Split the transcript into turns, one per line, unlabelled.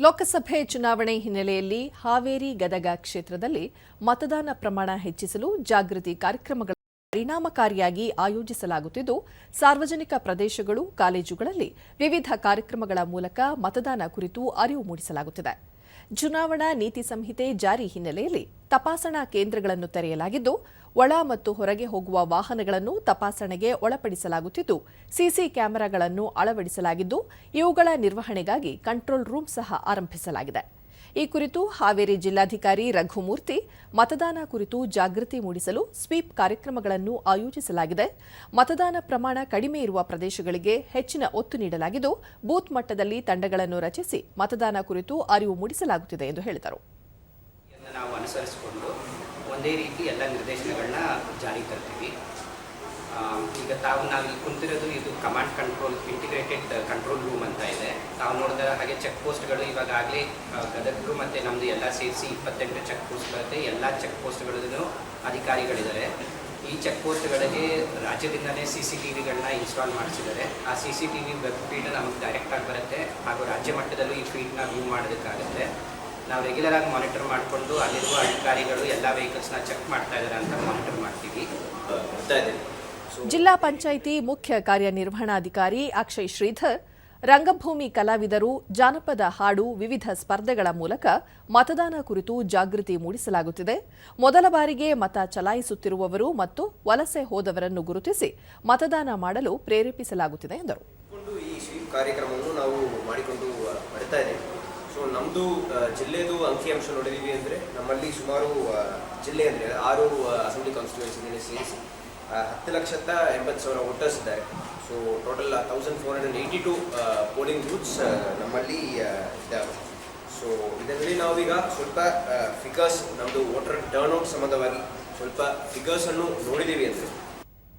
ಲೋಕಸಭೆ ಚುನಾವಣೆ ಹಿನ್ನೆಲೆಯಲ್ಲಿ ಹಾವೇರಿ ಗದಗ ಕ್ಷೇತ್ರದಲ್ಲಿ ಮತದಾನ ಪ್ರಮಾಣ ಹೆಚ್ಚಿಸಲು ಜಾಗೃತಿ ಕಾರ್ಯಕ್ರಮಗಳನ್ನು ಪರಿಣಾಮಕಾರಿಯಾಗಿ ಆಯೋಜಿಸಲಾಗುತ್ತಿದ್ದು, ಸಾರ್ವಜನಿಕ ಪ್ರದೇಶಗಳು, ಕಾಲೇಜುಗಳಲ್ಲಿ ವಿವಿಧ ಕಾರ್ಯಕ್ರಮಗಳ ಮೂಲಕ ಮತದಾನ ಕುರಿತು ಅರಿವು ಮೂಡಿಸಲಾಗುತ್ತಿದೆ. ಚುನಾವಣಾ ನೀತಿ ಸಂಹಿತೆ ಜಾರಿ ಹಿನ್ನೆಲೆಯಲ್ಲಿ ತಪಾಸಣಾ ಕೇಂದ್ರಗಳನ್ನು ತೆರೆಯಲಾಗಿದ್ದು ಒಳ ಮತ್ತು ಹೊರಗೆ ಹೋಗುವ ವಾಹನಗಳನ್ನು ತಪಾಸಣೆಗೆ ಒಳಪಡಿಸಲಾಗುತ್ತಿದ್ದು, ಸಿಸಿ ಕ್ಯಾಮೆರಾಗಳನ್ನು ಅಳವಡಿಸಲಾಗಿದ್ದು, ಇವುಗಳ ನಿರ್ವಹಣೆಗಾಗಿ ಕಂಟ್ರೋಲ್ ರೂಮ್ ಸಹ ಆರಂಭಿಸಲಾಗಿದೆ. ಈ ಕುರಿತು ಹಾವೇರಿ ಜಿಲ್ಲಾಧಿಕಾರಿ ರಘುಮೂರ್ತಿ, ಮತದಾನ ಕುರಿತು ಜಾಗೃತಿ ಮೂಡಿಸಲು ಸ್ವೀಪ್ ಕಾರ್ಯಕ್ರಮಗಳನ್ನು ಆಯೋಜಿಸಲಾಗಿದೆ. ಮತದಾನ ಪ್ರಮಾಣ ಕಡಿಮೆ ಇರುವ ಪ್ರದೇಶಗಳಿಗೆ ಹೆಚ್ಚಿನ ಒತ್ತು ನೀಡಲಾಗಿದ್ದು, ಬೂತ್ ಮಟ್ಟದಲ್ಲಿ ತಂಡಗಳನ್ನು ರಚಿಸಿ ಮತದಾನ ಕುರಿತು ಅರಿವು ಮೂಡಿಸಲಾಗುತ್ತಿದೆ ಎಂದು ಹೇಳಿದರು.
ಒಂದೇ ರೀತಿ ಎಲ್ಲ ನಿರ್ದೇಶನಗಳನ್ನ ಜಾರಿಗೆ ತರ್ತೀವಿ. ಈಗ ತಾವು ನಾವು ಇಲ್ಲಿ ಕುಂತಿರೋದು ಇದು command control integrated control room ಅಂತ ಇದೆ. ತಾವು ನೋಡಿದ ಹಾಗೆ ಚೆಕ್ ಪೋಸ್ಟ್ಗಳು ಇವಾಗಲೇ ಗದಗರು ಮತ್ತು ನಮ್ಮದು ಎಲ್ಲ ಸೇರಿಸಿ ಇಪ್ಪತ್ತೆಂಟು ಚೆಕ್ ಪೋಸ್ಟ್ ಬರುತ್ತೆ. ಎಲ್ಲ ಚೆಕ್ ಪೋಸ್ಟ್ಗಳಲ್ಲೂ ಅಧಿಕಾರಿಗಳಿದ್ದಾರೆ. ಈ ಚೆಕ್ ಪೋಸ್ಟ್ಗಳಿಗೆ ರಾಜ್ಯದಿಂದಲೇ ಸಿ ಸಿ ಟಿ ವಿಗಳನ್ನ ಇನ್ಸ್ಟಾಲ್ ಮಾಡಿಸಿದ್ದಾರೆ. ಆ C C T V web feed ನಮಗೆ ಡೈರೆಕ್ಟಾಗಿ ಬರುತ್ತೆ. ಹಾಗೂ ರಾಜ್ಯ ಮಟ್ಟದಲ್ಲೂ ಈ ಫೀಡ್ನ ವ್ಯೂ ಮಾಡೋದಕ್ಕಾಗುತ್ತೆ. ನಾವು ರೆಗ್ಯುಲರ್ ಆಗಿ ಮಾನಿಟರ್ ಮಾಡಿಕೊಂಡು ಅಲ್ಲಿರುವ ಅಧಿಕಾರಿಗಳು ಎಲ್ಲ ವೆಹಿಕಲ್ಸ್ನ ಚೆಕ್ ಮಾಡ್ತಾ ಇದ್ದಾರೆ ಅಂತ ಮಾನಿಟರ್ ಮಾಡ್ತೀವಿ.
ಜಿಲ್ಲಾ ಪಂಚಾಯಿತಿ ಮುಖ್ಯ ಕಾರ್ಯನಿರ್ವಹಣಾಧಿಕಾರಿ ಅಕ್ಷಯ್ ಶ್ರೀಧರ್ ರಂಗಭೂಮಿ ಕಲಾವಿದರು ಜಾನಪದ ಹಾಡು ವಿವಿಧ ಸ್ಪರ್ಧೆಗಳ ಮೂಲಕ ಮತದಾನ ಕುರಿತು ಜಾಗೃತಿ ಮೂಡಿಸಲಾಗುತ್ತಿದೆ. ಮೊದಲ ಬಾರಿಗೆ ಮತ ಚಲಾಯಿಸುತ್ತಿರುವವರು ಮತ್ತು ವಲಸೆ ಹೋದವರನ್ನು ಗುರುತಿಸಿ ಮತದಾನ ಮಾಡಲು ಪ್ರೇರೇಪಿಸಲಾಗುತ್ತಿದೆ ಎಂದರು.
ನಮ್ಮದು ಜಿಲ್ಲೆದು ಅಂಕಿಅಂಶ ನೋಡಿದೀವಿ ಅಂದರೆ ನಮ್ಮಲ್ಲಿ ಸುಮಾರು ಜಿಲ್ಲೆ ಅಂದರೆ ಆರು ಅಸೆಂಬ್ಲಿ ಕಾನ್ಸ್ಟಿಟ್ಯೂನ್ಸಿಗಳನ್ನ ಸೇರಿಸಿ ಹತ್ತು ಲಕ್ಷದ ಎಂಬತ್ತು ಸಾವಿರ ವೋಟರ್ಸ್ ಇದ್ದಾರೆ. So total thousand four hundred eighty two polling booths ನಮ್ಮಲ್ಲಿ ಇದ್ದಾವೆ. ಸೊ ಇದರಲ್ಲಿ ನಾವೀಗ ಸ್ವಲ್ಪ ಫಿಗರ್ಸ್ ನಮ್ಮದು ವೋಟರ್ ಟರ್ನ್ಔಟ್ ಸಂಬಂಧವಾಗಿ ಸ್ವಲ್ಪ ಫಿಗರ್ಸನ್ನು ನೋಡಿದ್ದೀವಿ ಅಂದರೆ.